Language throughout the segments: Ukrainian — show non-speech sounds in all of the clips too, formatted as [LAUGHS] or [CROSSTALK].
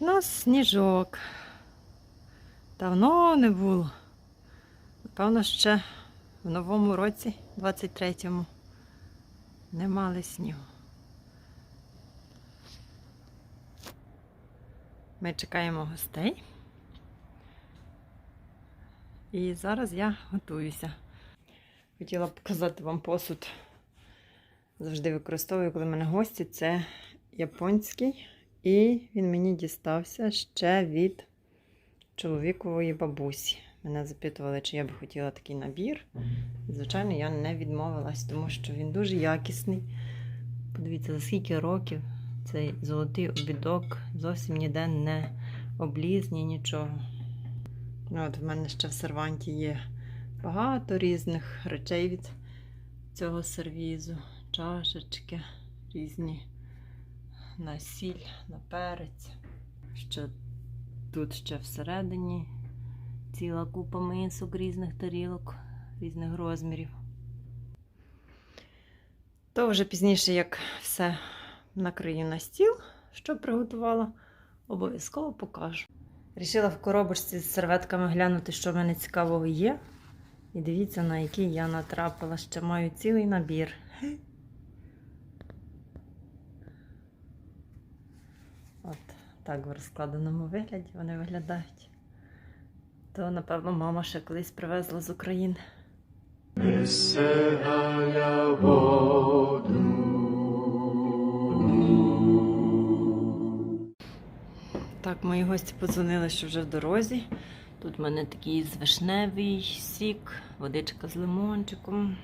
У нас сніжок. Давно не було. Напевно, ще в новому році, 23-му, не мали снігу. Ми чекаємо гостей. І зараз я готуюся. Хотіла б показати вам посуд. Завжди використовую, коли в мене гості. Це японський. І він мені дістався ще від чоловікової бабусі. Мене запитували, чи я би хотіла такий набір. Звичайно, я не відмовилась, тому що він дуже якісний. Подивіться, за скільки років цей золотий обідок зовсім ніде не обліз, ні нічого. Ну, От в мене ще в серванті є багато різних речей від цього сервізу. Чашечки різні на сіль, на перець. Що тут ще всередині ціла купа мисок різних тарілок, різних розмірів. То вже пізніше, як все накрию на стіл, що приготувала, обов'язково покажу. Рішила в коробочці з серветками глянути, що в мене цікавого є. І дивіться, на який я натрапила. Ще маю цілий набір. От так в розкладеному вигляді вони виглядають. То, напевно, мама ще колись привезла з України. Так, мої гості подзвонили, що вже в дорозі. Тут в мене такий з вишневий сік, водичка з лимончиком,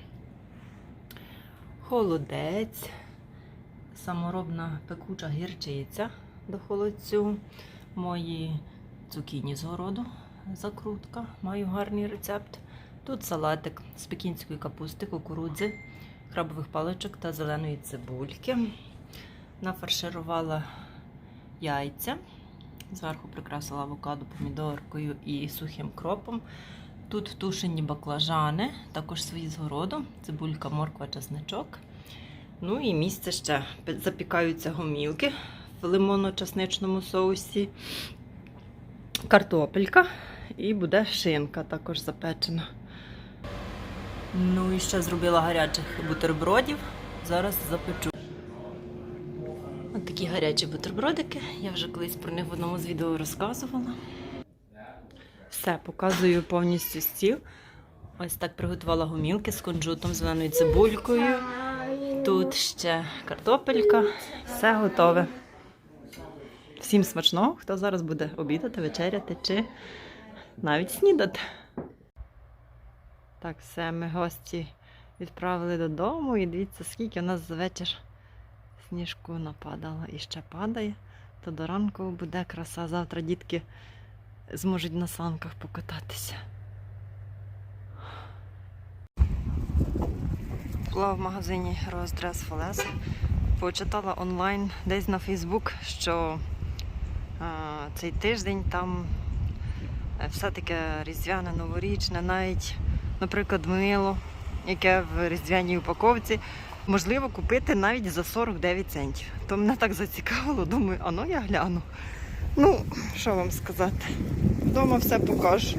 холодець, саморобна пекуча гірчиця до холодцю, мої цукіні з городу, закрутка, маю гарний рецепт. Тут салатик з пекінської капусти, кукурудзи, крабових паличок та зеленої цибульки. Нафарширувала яйця. Зверху прикрасила авокадо помідоркою і сухим кропом. Тут тушені баклажани, також свої з городу, цибулька, морква, чесничок. Ну і місце ще запікаються гомілки в лимонно-чесничному соусі, картопелька і буде шинка також запечена. Ну і ще зробила гарячих бутербродів. Зараз запечу. Ось такі гарячі бутербродики. Я вже колись про них в одному з відео розказувала. Все, показую повністю стіл. Ось так приготувала гомілки з кунжутом, зеленою цибулькою. Тут ще картопелька. Все готове. Всім смачного, хто зараз буде обідати, вечеряти чи навіть снідати. Так, все, ми гості відправили додому і дивіться, скільки у нас за вечір сніжку нападало і ще падає, то до ранку буде краса. Завтра дітки зможуть на санках покататися. Була в магазині Rose Dress Почитала онлайн десь на Фейсбук, що цей тиждень там е, все таке різдвяне, новорічне, навіть, наприклад, мило, яке в різдвяній упаковці можливо купити навіть за 49 центів. То мене так зацікавило, думаю, а ну я гляну. Ну, що вам сказати? Вдома все покажу.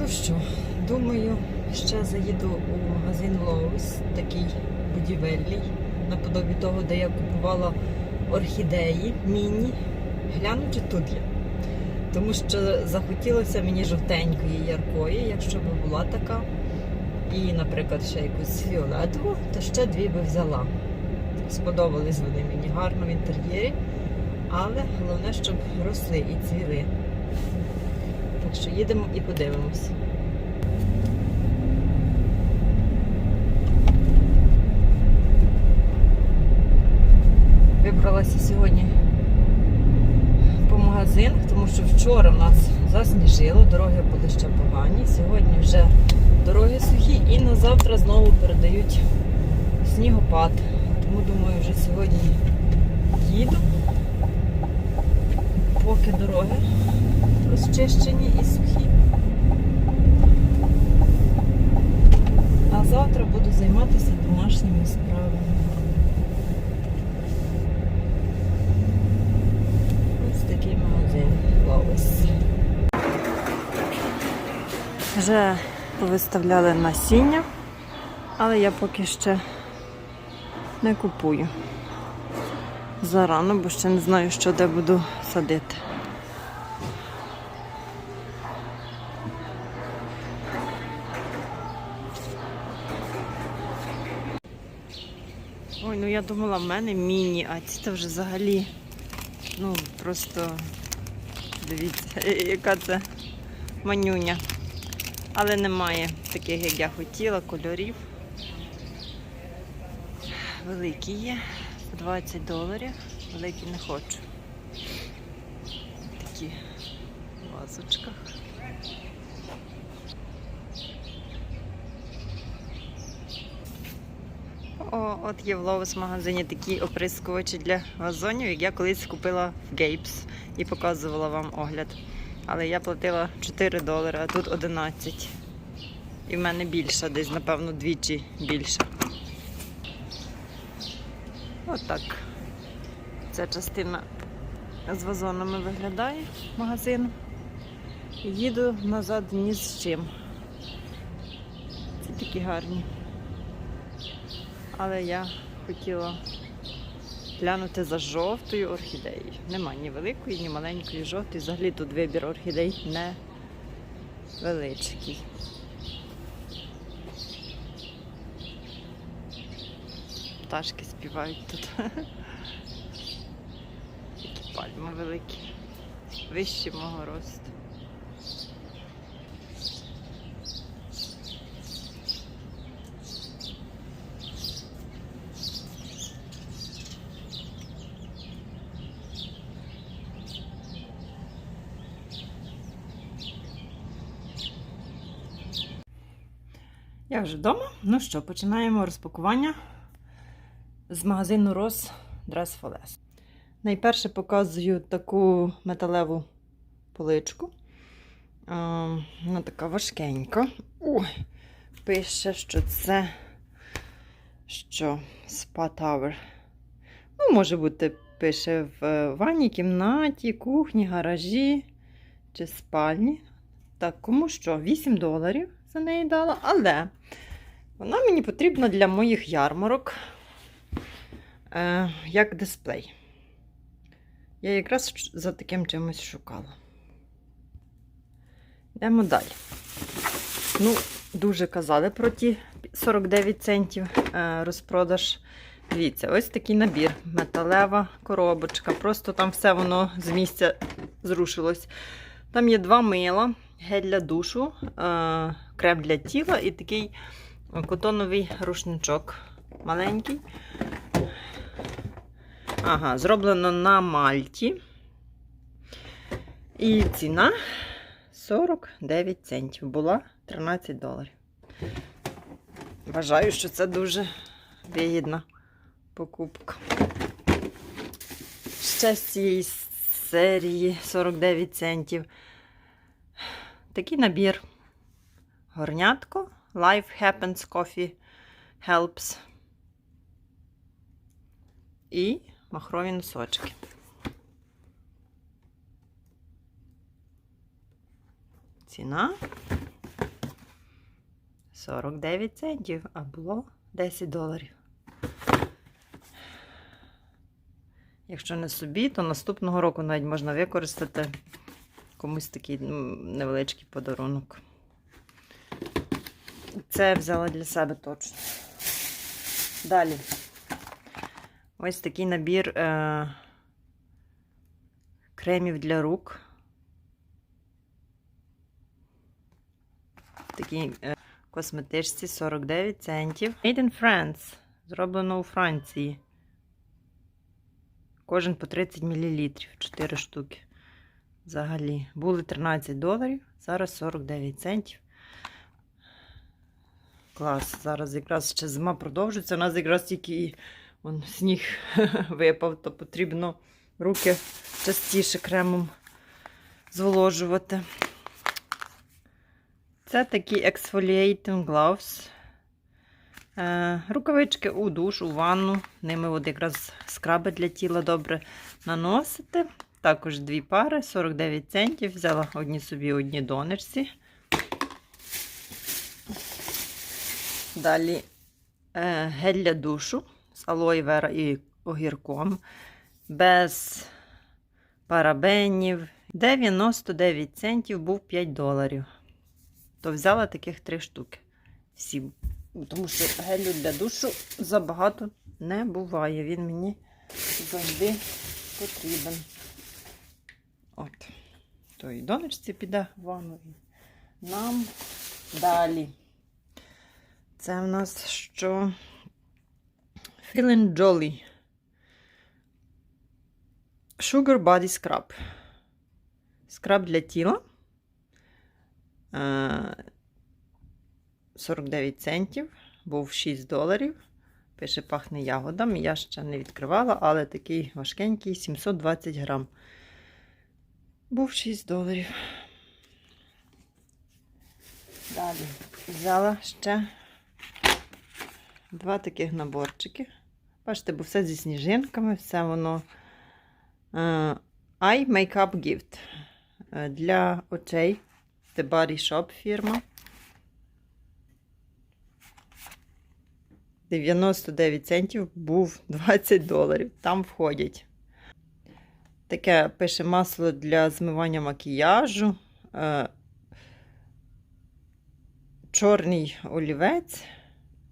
Ну що, думаю, ще заїду у магазин Lowe's, такий будівельний, наподобі того, де я купувала орхідеї міні. Гляну, чи тут є. Тому що захотілося мені жовтенької яркої, якщо б була така і, наприклад, ще якусь фіолетову, то ще дві би взяла. Сподобались вони мені гарно в інтер'єрі, але головне, щоб росли і цвіли. Так що їдемо і подивимось. Вибралася сьогодні по магазинах, тому що вчора в нас засніжило, дороги були ще погані. Сьогодні вже дороги сухі і на завтра знову передають снігопад. Тому думаю, вже сьогодні їду, поки дороги розчищені і сухі. А завтра буду займатися домашніми справами. Вже повиставляли насіння, але я поки ще не купую. Зарано, бо ще не знаю, що де буду садити. Ой, ну я думала, в мене міні, а ці то вже взагалі. Ну, просто дивіться, [LAUGHS] яка це манюня. Але немає таких, як я хотіла, кольорів. Великі є, 20 доларів. Великі не хочу. Такі в вазочках. О, от є в Ловус магазині такі оприскувачі для вазонів, як я колись купила в Гейпс і показувала вам огляд. Але я платила 4 долари, а тут 11. І в мене більша, десь, напевно, двічі більше. Отак. Ця частина з вазонами виглядає магазин. Їду назад ні з чим. Ці такі гарні. Але я хотіла глянути за жовтою орхідеєю. Нема ні великої, ні маленької жовтої. Взагалі тут вибір орхідей не величкий. Пташки співають тут. [LAUGHS] Такі пальми великі. Вищі мого росту. Я вже вдома. Ну що, починаємо розпакування з магазину Ross Dress for Less. Найперше показую таку металеву поличку. Вона така важкенька. Ой, пише, що це що Spa Tower. Ну, може бути, пише в ванній кімнаті, кухні, гаражі чи спальні. Так, кому що? 8 доларів за неї дала, але вона мені потрібна для моїх ярмарок е, як дисплей. Я якраз за таким чимось шукала. Йдемо далі. Ну, дуже казали про ті 49 центів е, розпродаж. Дивіться, ось такий набір. Металева коробочка. Просто там все воно з місця зрушилось. Там є два мила, гель для душу, е, крем для тіла і такий котоновий рушничок маленький. Ага, зроблено на мальті. І ціна 49 центів. Була 13 доларів. Вважаю, що це дуже вигідна покупка. Ще з цієї серії 49 центів. Такий набір. Горнятко. Life Happens Coffee Helps. І махрові носочки. Ціна 49 центів, а було 10 доларів. Якщо не собі, то наступного року навіть можна використати комусь такий невеличкий подарунок. Це я взяла для себе точно. Далі. Ось такий набір е- кремів для рук. Такий е- косметичці 49 центів. Made in France. Зроблено у Франції. Кожен по 30 мл. 4 штуки. Взагалі. Були 13 доларів, зараз 49 центів. Клас. Зараз якраз ще зима продовжується. У нас якраз тільки вон, сніг [LAUGHS] випав, то потрібно руки частіше кремом зволожувати. Це такі exfoliating gloves. Е, рукавички у душ, у ванну. Ними от якраз скраби для тіла добре наносити. Також дві пари, 49 центів. Взяла одні собі, одні донечці. Далі е, гель для душу з алої вера і огірком. Без парабенів. 99 центів був 5 доларів. То взяла таких три штуки. Всі. Тому що гелю для душу забагато не буває. Він мені завжди потрібен. От. То і донечці піде в ванну. Нам далі. Це в нас що? Feeling Jolly. Sugar Body Scrub. Скраб для тіла. Е, 49 центів. Був 6 доларів. Пише, пахне ягодами. Я ще не відкривала, але такий важкенький 720 грам. Був 6 доларів. Далі взяла ще два таких наборчики. Бачите, бо все зі сніжинками, все воно е, Eye Makeup Gift е, для очей. The Body Shop фірма. 99 центів був [LAUGHS] 20 доларів. Там входять. Таке пише масло для змивання макіяжу. Е, чорний олівець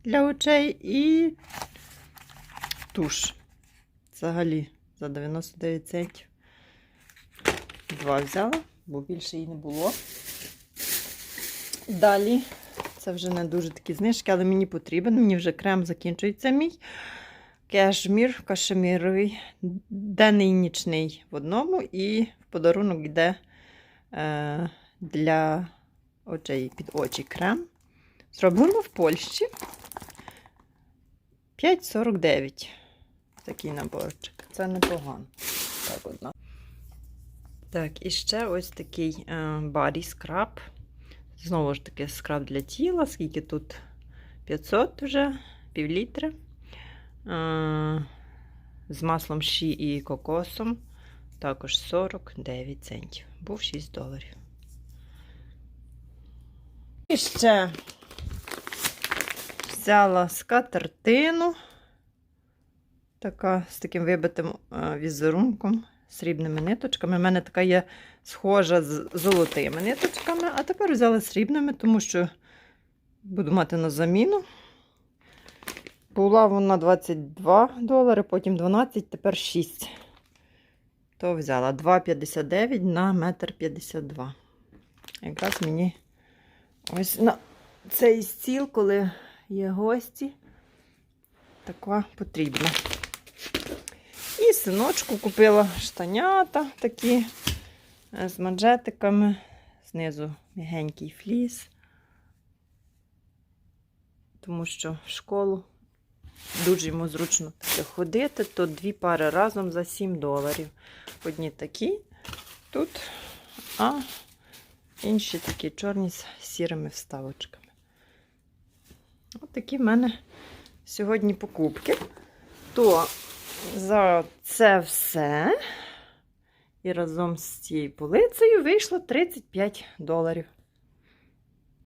для очей і туш. Взагалі за 99 центів. Два взяла, бо більше і не було. Далі, це вже не дуже такі знижки, але мені потрібен. Мені вже крем закінчується мій. Кешмір, кашеміровий, денний нічний в одному, і в подарунок йде е, для очей під очі крем. Зроблено в Польщі. 5,49. Такий наборчик. Це непогано. Так, одна. Так, і ще ось такий е, body scrub. Знову ж таки, скраб для тіла. Скільки тут 500 вже, пів літра. Е, з маслом ші і кокосом. Також 49 центів. Був 6 доларів. І ще взяла скатертину. Така з таким вибитим е, візерунком, срібними ниточками. У мене така є схожа з золотими ниточками, а тепер взяла срібними, тому що буду мати на заміну. Була вона 22 долари, потім 12, тепер 6. То взяла 2,59 на 1,52 м. Якраз мені ось на цей стіл, коли є гості, така потрібна. І синочку купила штанята такі е, з манжетиками. Знизу мігенький фліс. Тому що в школу дуже йому зручно ходити, то дві пари разом за 7 доларів. Одні такі тут, а інші такі чорні з сірими вставочками. Ось такі в мене сьогодні покупки. То за це все і разом з цією полицею вийшло 35 доларів.